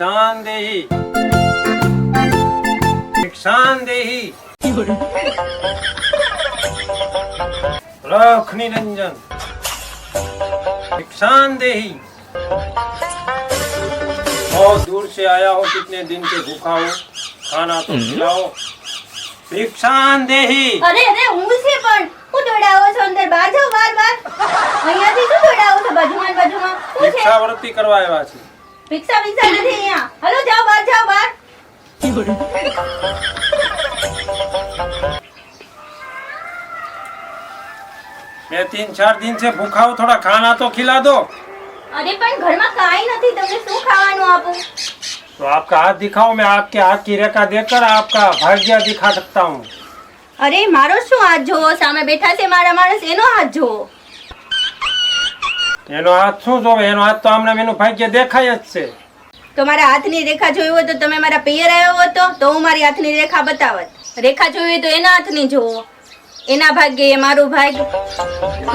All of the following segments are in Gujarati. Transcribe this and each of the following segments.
백산대희. 백산대희. 라크니 랜전 백산대희. बहुत दूर से आया हो कितने दिन से भूखा हो खाना तो खिलाओ भिक्षांदेही અરે અરે હું છે પણ હું દોડાવો છો અંદર બહાર જાઓ બહાર બહાર અહીંયાથી શું દોડાવો છો બાજુમાં ને બાજુમાં શું છે ભિક્ષાવૃત્તિ કરવા આવ્યા છે ભિક્ષા ભિક્ષા નથી અહીંયા હલો જાઓ બહાર જાઓ બહાર मैं तीन चार दिन से भूखा हूँ थोड़ा खाना तो खिला दो અરે પણ ઘરમાં કાંઈ નથી તમને શું ખાવાનું આપું तो आपका हाथ दिखाओ मैं आपके हाथ की रेखा देखकर आपका भाग्य दिखा सकता हूँ અરે મારો શું હાથ જોવો સામે બેઠા છે મારા માણસ એનો હાથ જોવો એનો હાથ શું જોવે એનો હાથ તો આમને એનું ભાગ્ય દેખાય જ છે તો મારા હાથની રેખા જોઈ હોય તો તમે મારા પિયર આવ્યો હતો તો હું મારી હાથની રેખા બતાવત રેખા જોઈ હોય તો એના હાથની જોવો એના ભાગ્ય એ મારું ભાગ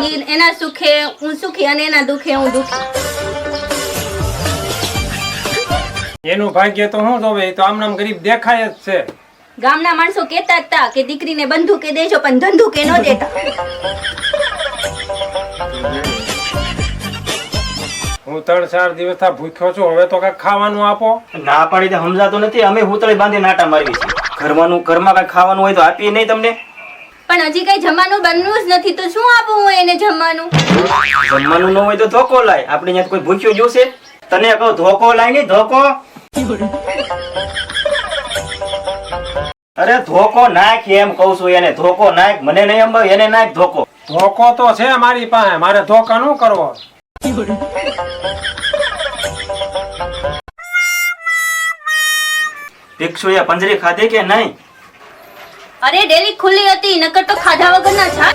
ઈ એના સુખે હું સુખી અને એના દુખે હું દુખી એનું ભાગ્ય તો શું જોવે? એ તો આમનામ ગરીબ દેખાય જ છે. ગામના માણસો કહેતા હતા કે દીકરીને બંદૂકે દેજો પણ ધંધુકે ન દેતા. હું ત્રણ ચાર દિવસ ભૂખ્યો છું હવે તો કઈ ખાવાનું આપો. ના પાડી તો સમજાતું નથી. અમે હુતળી બાંધી નાટા મારી છે ઘરમાંનું ઘરમાં કઈ ખાવાનું હોય તો આપીએ નહીં તમને? પણ હજી કઈ જમવાનું બનવું જ નથી તો શું આપું હું એને જમવાનું? જમવાનું ન હોય તો ધોકો લાય. આપણે અહીંયા કોઈ ભૂખ્યો જોશે? તને કહું ધોકો લાય નહીં ધોકો. અરે ધોકો નાખ એમ કઉ છું એને ધોકો નાખ. મને નહીં અંબાવ એને નાખ ધોકો. ધોકો તો છે મારી પાસે. મારે ધોકા નું કરવો? ભિક્ષુએ પંજરી ખાધી કે નહીં? અરે ડેલી ખુલ્લી હતી નકર તો ખાધા વગરના છા